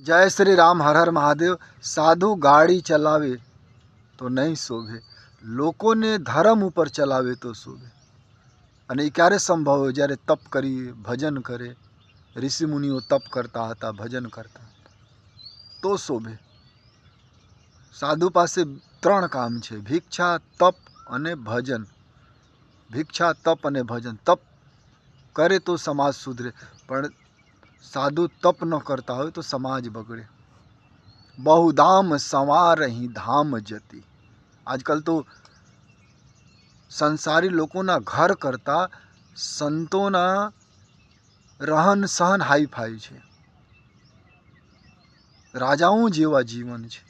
જય શ્રી રામ, હર હર મહાદેવ, સાધુ ગાડી ચલાવે તો નહીં શોભે, લોકોને ધર્મ ઉપર ચલાવે તો શોભે. અને એ ક્યારે સંભવ હોય? જ્યારે તપ કરી ભજન કરે, ઋષિમુનિઓ તપ કરતા હતા, ભજન કરતા તો શોભે. સાધુ પાસે ત્રણ કામ છે, ભિક્ષા, તપ અને ભજન. ભિક્ષા, તપ અને ભજન. તપ કરે તો સમાજ સુધરે, પણ સાધુ તપ ન કરતા હોય તો સમાજ બગડે બહુધામ સંવારહી ધામ જતી આજકાલ તો સંસારી લોકોના ઘર કરતાં સંતોના રહન સહન હાઈફાઈ છે રાજાઓ જેવા જીવન છે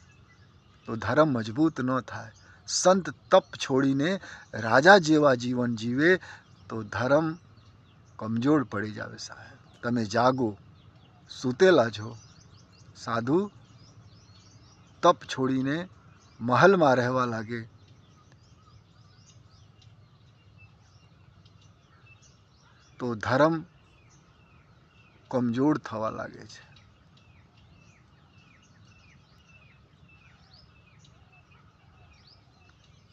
તો ધર્મ મજબૂત ન થાય સંત તપ છોડીને રાજા જેવા જીવન જીવે તો ધર્મ કમજોર પડી જાવે સાહેબ તમે જાગો, સૂતેલા છો. સાધુ, તપ છોડીને મહલમાં રહેવા લાગે. તો ધર્મ કમજોર થવા લાગે છે.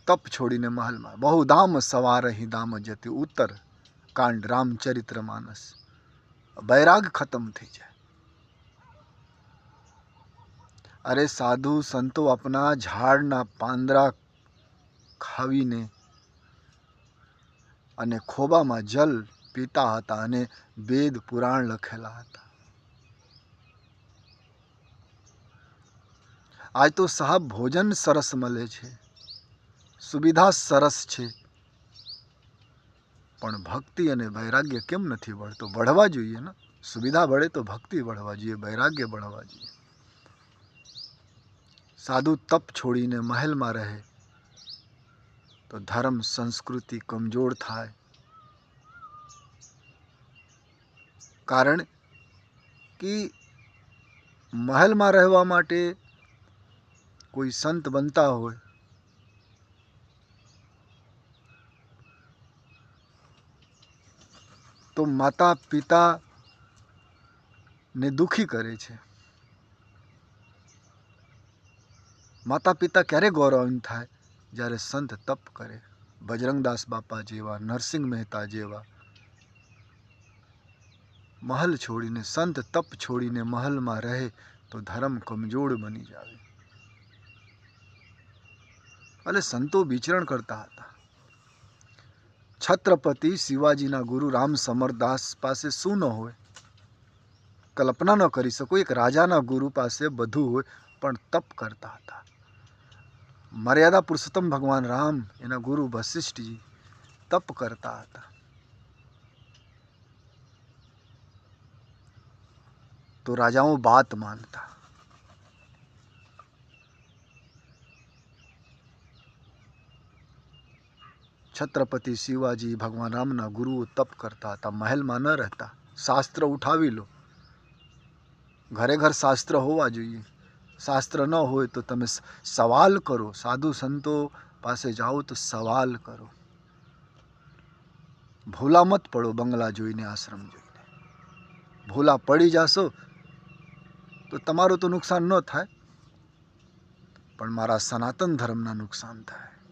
તપ છોડીને મહલમાં. બહુ દામ સવાર અહીં દામ જતી ઉત્તર કાંડ રામચરિત્ર માનસ. બૈરાગ ખતમ થઈ જાય। અરે સાધુ સંતો આપના ઝાડના પાંદડા ખાવીને અને ખોબામાં જલ પીતા હતા અને વેદ પુરાણ લખેલા હતા. આજ તો સાહેબ ભોજન સરસ મળે છે, સુવિધા સરસ છે પણ ભક્તિ અને વૈરાગ્ય કેમ નથી વળતો? વળવા જોઈએ ને. સુવિધા વળે તો ભક્તિ વળવા જોઈએ, વૈરાગ્ય વળવા જોઈએ. સાધુ તપ છોડીને મહેલમાં રહે તો ધર્મ, સંસ્કૃતિ કમજોર થાય. કારણ કે મહેલમાં રહેવા માટે કોઈ સંત બનતા હોય તો માતા પિતા ને દુખી કરે છે. માતા પિતા ક્યારે ગૌરવાન્વિત થાય? જ્યારે સંત તપ કરે. બજરંગદાસ બાપા જેવા, નરસિંહ મહેતા જેવા. મહલ છોડીને, સંત તપ છોડીને મહલમાં રહે તો ધર્મ કમજોર બની જાય એટલે સંતો વિચરણ કરતા હતા. છત્રપતિ શિવાજીના ગુરુ રામ સમરદાસ પાસે શું ન હોય કલ્પના ન કરી શકો એક રાજાના ગુરુ પાસે બધું હોય પણ તપ કરતા હતા મર્યાદા પુરુષોત્તમ ભગવાન રામ એના ગુરુ વશિષ્ઠજી તપ કરતા હતા તો રાજાઓ બાત માનતા છત્રપતિ શિવાજી ભગવાન રામના ગુરુઓ તપ કરતા હતા, મહેલમાં ન રહેતા. શાસ્ત્ર ઉઠાવી લો. ઘરે ઘર શાસ્ત્ર હોવા જોઈએ. શાસ્ત્ર ન હોય તો તમે સવાલ કરો. સાધુ સંતો પાસે જાઓ તો સવાલ કરો. ભોલા મત પડો બંગલા જોઈને, આશ્રમ જોઈને. ભોલા પડી જાશો તો તમારું તો નુકસાન ન થાય. પણ મારા સનાતન ધર્મના નુકસાન થાય.